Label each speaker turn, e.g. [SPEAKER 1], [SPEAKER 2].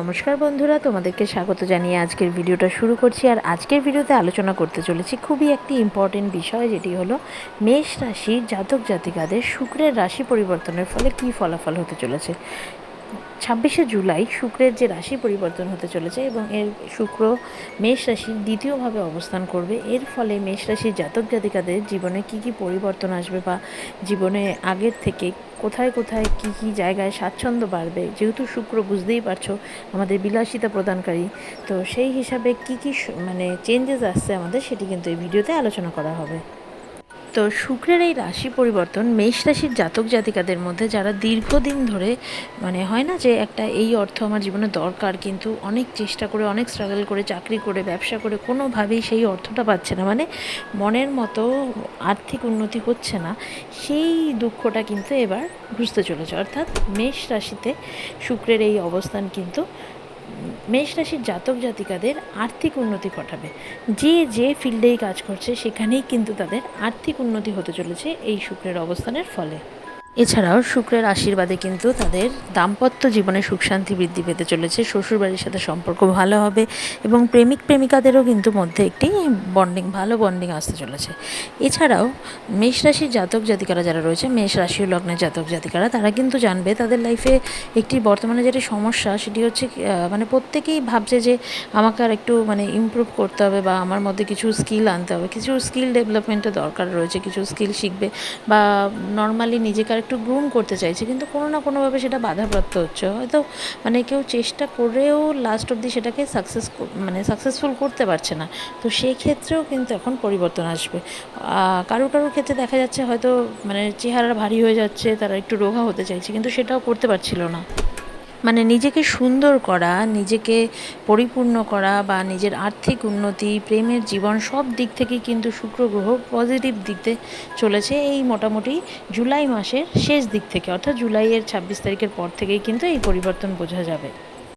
[SPEAKER 1] নমস্কার বন্ধুরা, তোমাদেরকে স্বাগত জানিয়ে আজকের ভিডিওটা শুরু করছি। আর আজকের ভিডিওতে আলোচনা করতে চলেছি খুবই একটি ইম্পর্টেন্ট বিষয়, যেটি হলো মেষ রাশি জাতক জাতিকাদের শুক্রের রাশি পরিবর্তনের ফলে কী ফলাফল হতে চলেছে। ছাব্বিশে জুলাই শুক্রের যে রাশি পরিবর্তন হতে চলেছে এবং এর শুক্র মেষ রাশির দ্বিতীয়ভাবে অবস্থান করবে, এর ফলে মেষ রাশির জাতক জাতিকাদের জীবনে কী কী পরিবর্তন আসবে বা জীবনে আগের থেকে কোথায় কোথায় কি কি জায়গায় স্বাচ্ছন্দ্য বাড়বে, যেহেতু শুক্র বুঝতেই পারছ আমাদের বিলাসিতা প্রদানকারী, তো সেই হিসাবে কি কি মানে চেঞ্জেস আসছে আমাদের সেটি কিন্তু এই ভিডিওতে আলোচনা করা হবে। তো শুক্রের এই রাশি পরিবর্তন মেষ রাশির জাতক জাতিকাদের মধ্যে যারা দীর্ঘদিন ধরে মানে হয় না যে একটা এই অর্থ আমার জীবনে দরকার, কিন্তু অনেক চেষ্টা করে, অনেক স্ট্রাগল করে, চাকরি করে, ব্যবসা করে, কোনোভাবেই সেই অর্থটা পাচ্ছে না। মানে মনের মতো আর্থিক উন্নতি হচ্ছে না, সেই দুঃখটা কিন্তু এবার বুঝতে চলেছে। অর্থাৎ মেষ রাশিতে শুক্রের এই অবস্থান কিন্তু মেষ রাশির জাতক জাতিকাদের আর্থিক উন্নতি ঘটাবে। যে যে ফিল্ডেই কাজ করছে, সেখানেই কিন্তু তাদের আর্থিক উন্নতি হতে চলেছে এই শুক্রের অবস্থানের ফলে। এছাড়াও শুক্রের আশীর্বাদে কিন্তু তাদের দাম্পত্য জীবনে সুখ শান্তি বৃদ্ধি পেতে চলেছে। শ্বশুরবাড়ির সাথে সম্পর্ক ভালো হবে এবং প্রেমিক প্রেমিকাদেরও কিন্তু মধ্যে একটি বন্ডিং ভালো বন্ডিং আসতে চলেছে। এছাড়াও মেষ রাশির জাতক জাতিকারা যারা রয়েছে, মেষ রাশি ও লগ্নের জাতক জাতিকারা, তারা কিন্তু জানবে তাদের লাইফে একটি বর্তমানে যেটি সমস্যা, সেটি হচ্ছে মানে প্রত্যেকেই ভাবছে যে আমাকে আর একটু মানে ইমপ্রুভ করতে হবে বা আমার মধ্যে কিছু স্কিল আনতে হবে। কিছু স্কিল ডেভেলপমেন্টের দরকার রয়েছে, কিছু স্কিল শিখবে বা নর্মালি নিজেকে একটু গ্রুম করতে চাইছে, কিন্তু কোনো না কোনোভাবে সেটা বাধাপ্রাপ্ত হচ্ছে। হয়তো মানে কেউ চেষ্টা করেও লাস্ট অবধি সেটাকে সাকসেস মানে সাকসেসফুল করতে পারছে না। তো সেই ক্ষেত্রেও কিন্তু এখন পরিবর্তন আসবে। কারোর কারোর ক্ষেত্রে দেখা যাচ্ছে হয়তো মানে চেহারা ভারী হয়ে যাচ্ছে, তারা একটু রোগা হতে চাইছে, কিন্তু সেটাও করতে পারছিল না। মানে নিজেকে সুন্দর করা, নিজেকে পরিপূর্ণ করা বা নিজের আর্থিক উন্নতি, প্রেমের জীবন সব দিক থেকে কিন্তু শুক্র গ্রহ পজিটিভ দিকে চলেছে এই মোটামুটি জুলাই মাসের শেষ দিক থেকে। অর্থাৎ জুলাইয়ের ছাব্বিশ তারিখের পর থেকেই কিন্তু এই পরিবর্তন বোঝা যাবে।